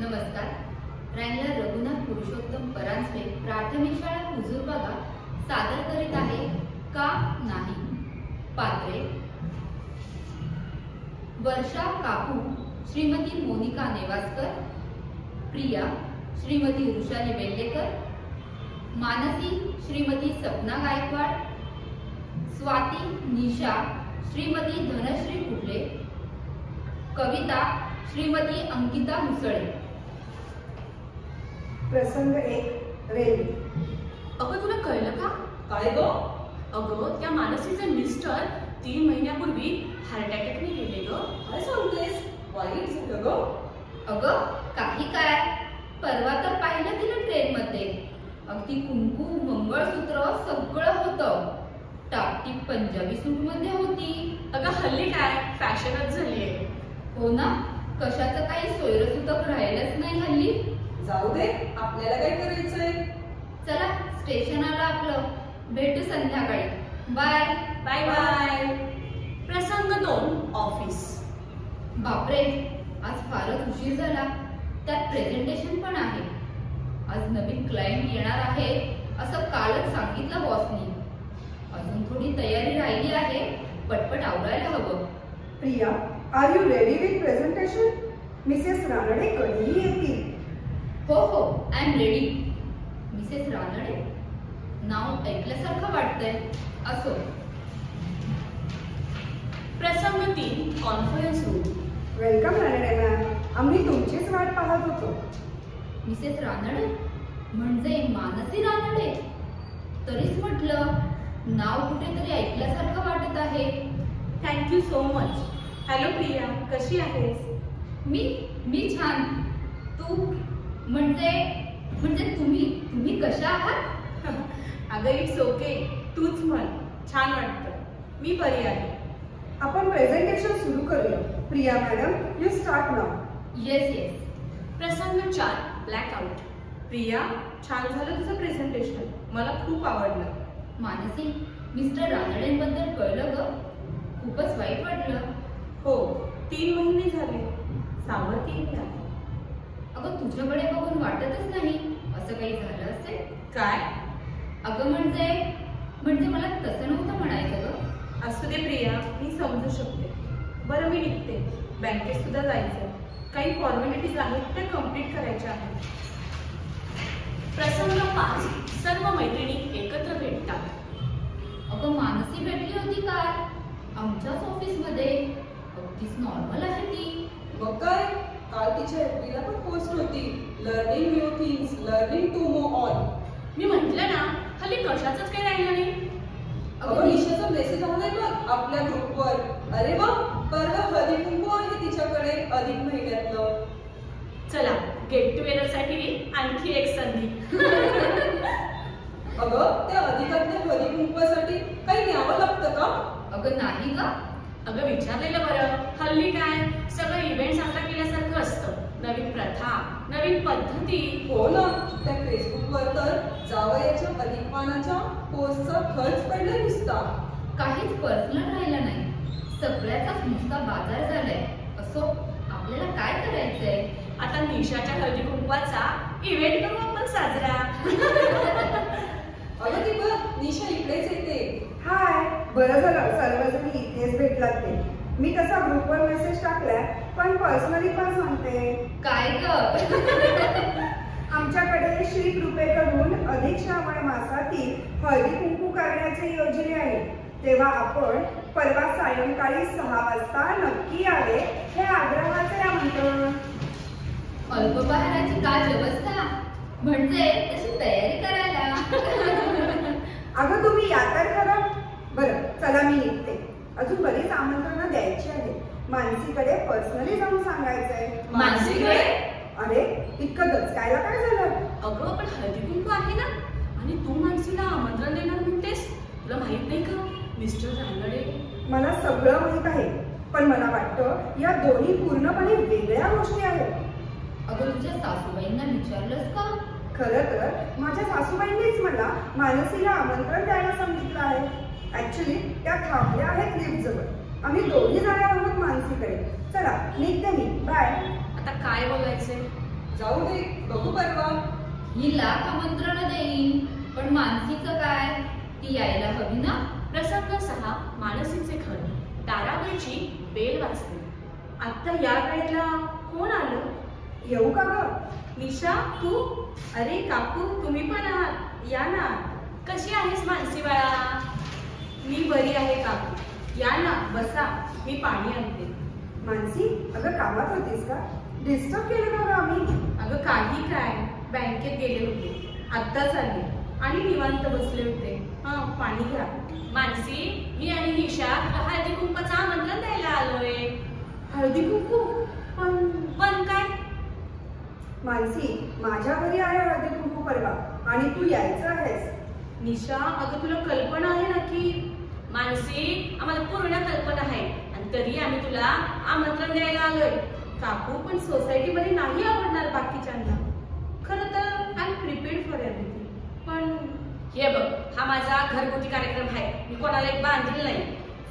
नमस्कार. रँगलर रघुनाथ पुरुषोत्तम परांजपे प्राथमिक शाळा हुजूर बागा सादर करीत आहे का नाही? पात्रे. वर्षा काकू श्रीमती मोनिका नेवासकर प्रिया श्रीमती ऋषाली वेल्लेकर मानसी श्रीमती सपना गायकवाड स्वाती निशा श्रीमती धनश्री कुठले कविता श्रीमती अंकिता मुसळे. प्रसंग एक रेल्वे. अगं तुला कळलं का? काय ग? अगं त्या मानसीचे मिस्टर तीन महिन्यापूर्वी हार्ट अटॅकने गेले ग. काय सांगतेस? वाईट झालं ग. अगं काही काय परवा तर पाहिलं तिला ट्रेन मध्ये अगदी कुंकू मंगळसूत्र सगळं होतं. टापटीप पंजाबी सूटमध्ये होती. अगं हल्ली काय? फॅशनच झालीये. हो ना? कशाचं काही सोयरसुतक राहिलंच नाही हल्ली? जाऊ दे आपल्याला काय करायचंय? चला स्टेशन आलं आपलं. भेटू संध्याकाळी. बाय बाय बाय प्रसंग दोन ऑफिस बापरे आज फारच उशीर झाला. त्यात प्रेझेंटेशन पण आहे. आज नवीन क्लायंट येणार आहे असं कालच सांगितलं बॉसनी अजून थोडी तयारी राहिली आहे पटपट आवरायला हवं. Priya are you ready with presentation Mrs Ranade कधीही येतील. हो हो I am ready Mrs Ranade नाव ऐकल्यासारखं वाटतंय. असो. प्रसंग तीन conference room welcome Ranade ma'am आम्ही तुमचीच वाट पाहत होतो. मिसेस रानडे म्हणजे मानसी रानडे तरीच म्हटलं नाव कुठेतरी ऐकल्यासारखं वाटत आहे. Thank you so much hello Priya कशी आहेस? मी मी छान. तू? म्हणजे म्हणजे तुम्ही तुम्ही कशा आहात? अगं इट्स ओके तूच म्हण. छान वाटतं. मी बरी आहे. आपण प्रेझेंटेशन सुरू करूया. Priya madam you start now yes yes प्रसंग चार ब्लॅकआउट प्रिया छान झालं तुझं प्रेझेंटेशन मला खूप आवडलं. मानसी मिस्टर रानडेंबद्दल कळलं ग? खूपच वाईट वाटलं. हो तीन महिने झाले. सावरती आहे. अगं तुझ्याकडे बघून वाटतच नाही. असं काही झालं असेल? काय? अगं म्हणजे म्हणजे मला तसं नव्हतं म्हणायचं ग. असू दे प्रिया मी समजू शकते. बरं मी निघते. बँकेत सुद्धा जायचं. काही फॉर्मॅलिटीज आहेत त्या कंप्लीट करायच्या आहेत. प्रसंग पाच. सर्व मैत्रिणी एकत्र भेटतात. अगं मानसी भेटली होती काय आमच्याच ऑफिसमध्ये अगदीच नॉर्मल आहे ती. मग एफबीला पण पोस्ट होती. Learning new things learning to move on मी म्हटलं ना हल्ली कशाचंच काही राहिलं नाही. अगं निशाचा मेसेज आलाय बघ आपल्या ग्रुपवर अरे वा परवा हळदी कुंकू आहे तिच्याकडे अधिक महिन्यातलं चला गेट टुगेदरसाठी आणखी एक संधी. अगं त्या अधिकातल्या हळदी कुंकवासाठी काही न्यावं लागतं का? अगं नाही का अगं विचारलेलं बरं. हल्ली काय? सगळं इव्हेंट साजरा केल्यासारखं असतं. नवीन प्रथा नवीन पद्धती. हो ना. त्या फेसबुकवर तर जावयाच्या अधिकमानाच्या पोस्टचा खर्च पडलाय नुसता काहीच पर्सनल राहिलं नाही. सगळ्याचाच नुसता बाजार झालाय. असो आपल्याला काय करायचंय? आता निशाच्या हळदी कुंकवाचा इव्हेंट करू आपण साजरा. अगं ती बघ निशा इकडेच येते. हाय बरं झालं सर्वजण इथेच भेटलात ते मी तसा ग्रुपवर मेसेज टाकलाय पण पर्सनली पण सांगते. काय ग? आमच्याकडे श्री कृपेकडून अधिक श्रावण मासातील हळदी कुंकू करण्याचे योजने आहे तेव्हा आपण परवा सायंकाळी सहा वाजता नक्की यावे हे आग्रहाचे आमंत्रण. अल्पपहाराची काय व्यवस्था? म्हणजे तशी तयारी करायला. अगं तुम्ही या तर खरं. बरं चला मी निघते. अजून बरीच आमंत्रणं द्यायची आहेत. मानसीकडे पर्सनली जाऊन सांगायचंय. मानसीकडे? अरे इतकं दचकायला काय झालं? अगं पण हळदी कुंकू आहे ना? आणि तू मानसीला आमंत्रण देणार म्हणतेस? तुला माहीत नाही का? मिस्टर रानडे मला सगळं माहीत आहे. पण मला वाटतं या दोन्ही पूर्णपणे वेगळ्या गोष्टी आहेत. अगं तुझ्या सासूबाईंना विचारलंस का? खरं तर माझ्या सासूबाईंनीच मला मानसीला आमंत्रण द्यायला सांगितलं आहे. ऍक्च्युली त्या थांबल्या आहेत लिफ्ट जवळ. आम्ही दोघी जाणार आहोत मानसीकडे. चला निघते मी. बाय आता काय बोलायचंय जाऊ दे. बघू परवा. ही लाख आमंत्रण देईन. पण मानसीचं काय? ती यायला हवी ना? प्रसंग सहा मानसीचे घर. दारावरची बेल वाजते. आता या वेळेला कोण आलं? येऊ का ग? निशा तू? अरे काकू तुम्ही पण आहात. या ना. कशी आहेस मानसी बाळा? मी बरी आहे काकू या ना बसा मी पाणी आणते. मानसी अगं कामात होतीस का? डिस्टर्ब केलं का ग आम्ही? अगं काही काय बँकेत गेले होते. आत्ताच आले. आणि निवांत बसले होते. हा पाणी घ्या. मानसी मी आणि निशा हळदी कुंकाचं आमंत्रण द्यायला आलोय. हळदी कुंकू? पण पण काय? मानसी माझ्या घरी आहे हळदी कुंकू परवा. आणि तू यायचं आहेस. निशा अगं तुला कल्पना आहे ना की मानसी आम्हाला पूर्ण कल्पना आहे. आणि तरी आम्ही तुला आमंत्रण द्यायला आलोय. काकू पण सोसायटीमध्ये नाही आवडणार बाकीच्यांना. खरं तर I am prepared for everything पण हे बघ हा माझा घरगुती कार्यक्रम आहे. मी कोणाला एक बांधील नाही.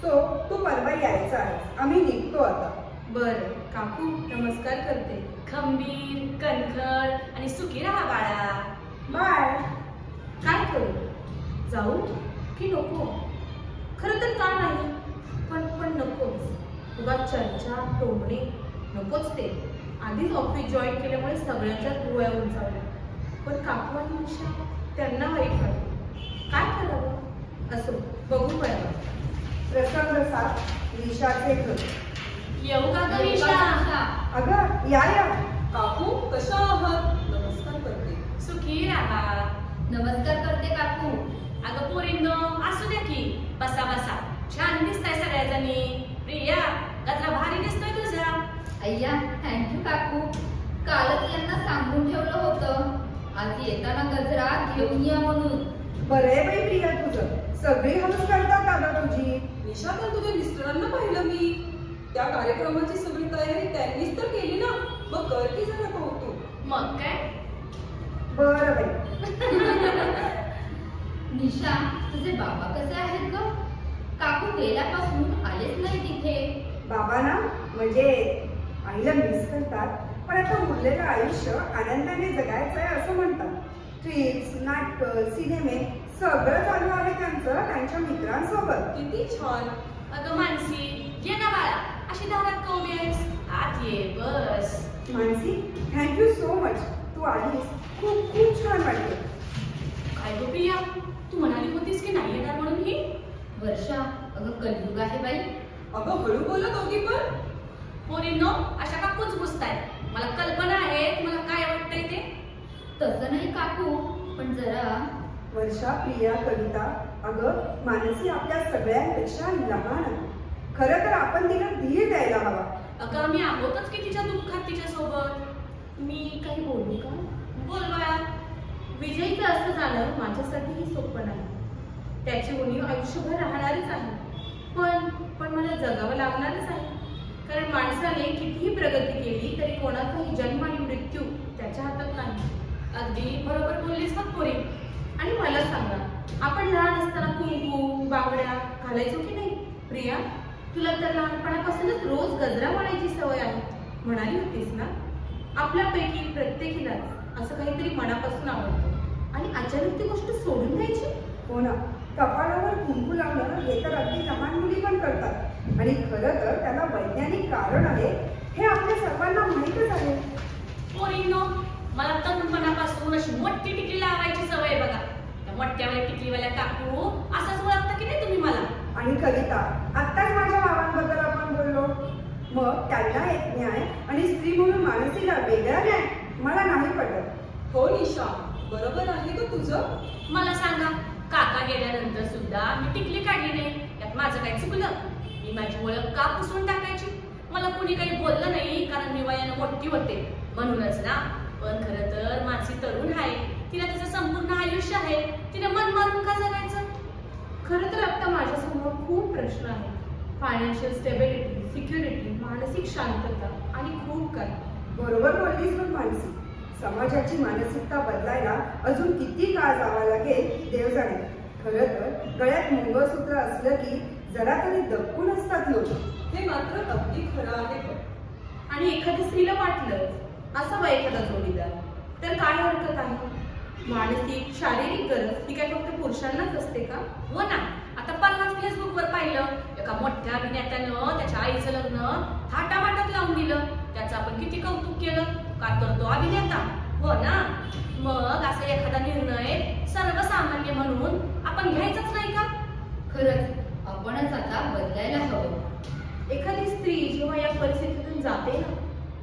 सो तू परवा यायचं आहेस. आम्ही निघतो आता. बरं काकू नमस्कार करते. खंबीर कणखर आणि सुखी राहा बाळा. बाय काय करू? जाऊ? की नको खरं तर का नाही पण पण उगा चर्चा टोमणे नकोच ते. आधीच ऑफिस जॉईन केल्यामुळे सगळ्यांच्याच डोळ्या उंचावल्या पण काकू आणि निशा त्यांना वाईट वाटलं काय करावं? असो बघू परवा प्रसंग सात निशाचे घर येऊ का ग येऊ निशा? का निशा? अगं या या. काकू कशा आहात? नमस्कार करते. सुखी राहा. नमस्कार करते काकू. अगं पोरींनो असू द्या की. बसा बसा. छान दिसताय सगळ्याजणी. प्रिया गजरा भारी दिसतोय तुझा. अय्या थँक्यू काकू. कालच यांना सांगून ठेवलं होतं. आज येताना गजरा घेऊन या म्हणून. बरं बाई प्रिया तुझं. सगळी हौस करतात दादा तुझी. निशा तर तुझ्या मिस्टरांना पाहिलं मी. त्या कार्यक्रमाची सगळी तयारी त्यांनीच तर केली ना. मग कर की जरा कौतुक. मग काय? बरं बाई. निशा तुझे बाबा कसे आहेत ग? काकू गेल्यापासून आलेच नाही तिथे. बाबा ना म्हणजे आईला मिस करतात पण आता उरलेलं आयुष्य आनंदाने जगायचं आहे असं म्हणतात. ट्रिप्स नाटकं सिनेमे सगळं चालू आहे त्यांचं त्यांच्या मित्रांसोबत. किती छान. अगं मानसी ये ना बाळा अशी दारात का उभी आहेस? आत ये बस. Mansi thank you so much तू आलीस. खूप खूप छान वाटलं. काय गो प्रिया? तू म्हणाली होतीस की नाही येणार म्हणून ही? वर्षा अगं कलयुग आहे बाई. अगं हळू बोला दोघी पण. पोरींनो अशा का कुचबुसताय मला कल्पना आहे तुम्हाला काय वाटतंय ते? तसं नाही काकू पण जरा वर्षा प्रिया कविता अगं मानसी आपल्या सगळ्यांपेक्षा लहान आहे खरं तर आपण तिला धीर द्यायला हवा. अगं आम्ही आहोतच की तिच्या दुःखात तिच्या सोबत? मी काही बोलू का? बोल बाळा. विजयचं असं जाणं माझ्यासाठीही सोपं नाही. त्याची उणीव आयुष्यभर राहणारच आहे पण पण मला जगावं लागणारच आहे. कारण माणसाने कितीही प्रगती केली तरी कोणाचाही जन्म आणि मृत्यू त्याच्या हातात नाही. अगदी बरोबर बोललीस बघ पोरी. आणि मला सांगा आपण लहान असताना कुंकू बांगड्या घालायचो की नाही? प्रिया तुला तर लहानपणापासूनच रोज गजरा म्हणायची सवय आहे. म्हणाली होतीस ना? आपल्यापैकी प्रत्येकीलाच असं काहीतरी मनापासून आवडतं. आणि अचानक ती गोष्ट सोडून द्यायची? हो ना. कपाळावर कुंकू लावणं हे तर अगदी लहान मुली पण करतात. आणि खरं तर त्याला वैज्ञानिक कारण आहे हे आपल्या सर्वांना माहीतच आहे. पोरींनो मला तरुणपणापासून अशी मोठी टिकली लावायची सवय बघा. त्या मोठ्यावाल्या टिकलीवाल्या काकू असंच ओळखता की नाही तुम्ही मला? आणि कविता आत्ताच माझ्या बाबांबद्दल आपण बोललो. मग त्यांना एक न्याय आणि स्त्री म्हणून मानसीला वेगळा न्याय मला नाही पटत. हो निशा बरोबर आहे का तुझं. मला सांगा काका गेल्यानंतर सुद्धा मी टिकली काढली नाही. त्यात माझं काय चुकलं. मी माझी ओळख का पुसून टाकायची? मला कोणी काही बोललं नाही कारण मी वयानं मोठी होते. म्हणूनच ना पण खरं तर माझी तरुण आहे. तिला तिचं संपूर्ण आयुष्य आहे. तिने मन मारून का जगायचं? खरं तर आता माझ्यासमोर खूप प्रश्न आहेत. फायनान्शियल स्टेबिलिटी सिक्युरिटी मानसिक शांतता आणि खूप काय बरोबर बोललीस पण मानसी समाजाची मानसिकता बदलायला अजून किती काळ जावा लागेल देव जाणे खरं तर गळ्यात मंगळसूत्र असलं की जरा तरी दबकून असतात लोक. हे मात्र अगदी खरं आहे आणि एखाद्या स्त्रीला वाटलं असावा एखादा जोडीदार तर काय हरकत आहे? मानसिक शारीरिक गरज ही काय फक्त पुरुषांनाच असते का? हो ना. आता पन्नास फेसबुकवर पाहिलं एका मोठ्या अभिनेत्यानं त्याच्या आईचं लग्न थाटामाटात लावून दिलं. त्याचं आपण किती कौतुक केलं? का करतो अभिनेता. हो ना? मग असा एखादा निर्णय सर्वसामान्य म्हणून आपण घ्यायचाच नाही का? खरंच आपणच आता बदलायला हवं. एखादी स्त्री जेव्हा या परिस्थितीतून जाते ना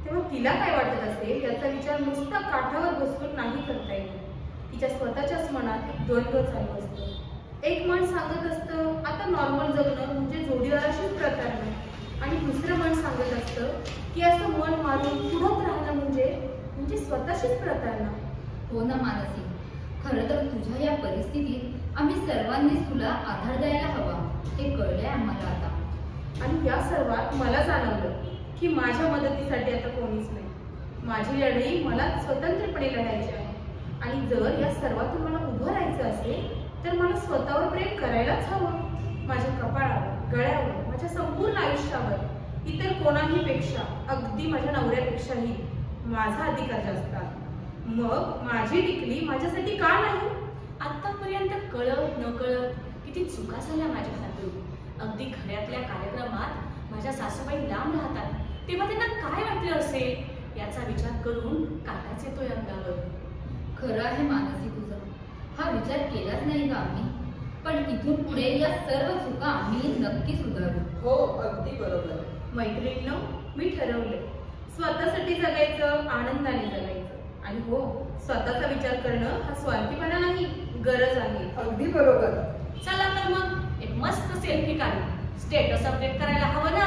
तेव्हा तिला काय वाटत असेल? याचा विचार नुसता काठावर बसून नाही करता येत. तिच्या स्वतःच्याच मनात एक द्वंद्व चालू असतं. एक मन सांगत असतं आता नॉर्मल जगणं म्हणजे जोडीदाराशीच प्रकार नाही आणि दुसरं मन सांगत असतं की असं मन मारून पुढत राहणं म्हणजे म्हणजे स्वतःशीच प्रतारणा. हो ना मानसी. खरं तर तुझ्या या परिस्थितीत आम्ही सर्वांनीच तुला आधार द्यायला हवा हे कळलंय आम्हाला आता. आणि या सर्वात मला जाणवलं की माझ्या मदतीसाठी आता कोणीच नाही. माझी लढाई मला स्वतंत्रपणे लढायची आहे. आणि जर या सर्वातून मला उभं राहायचं असेल तर मला स्वतःवर प्रेम करायलाच हवं. माझ्या कपाळावर गळ्यावर माझ्या संपूर्ण आयुष्यावर इतर कोणाही पेक्षा अगदी माझ्या नवऱ्यापेक्षाही माझा अधिकार जास्त आहे. मग माझी टिकली माझ्यासाठी का नाही? आतापर्यंत कळत न कळत किती चुका झाल्या माझ्या हातून. अगदी घरातल्या कार्यक्रमात माझ्या सासूबाई लांब राहतात. तेव्हा त्यांना काय वाटलं असेल? याचा विचार करून काटाच येतोय अंगावर. खरं आहे मानसी तुझं. हा विचार केलाच नाही का आम्ही. पण इथून पुढे या सर्व चुका मी नक्की सुधारू. हो अगदी बरोबर. मैत्रिणीनं मी ठरवले स्वतःसाठी जगायचं आनंदाने जगायचं. आणि हो स्वतःचा विचार करणं हा स्वार्थीपणा नाही गरज आहे. अगदी बरोबर. चला तर मग एक मस्त सेल्फी काढू. स्टेटस अपडेट करायला हवं ना?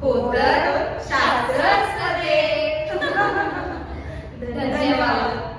हो तर हो शास्त्र धन्यवाद.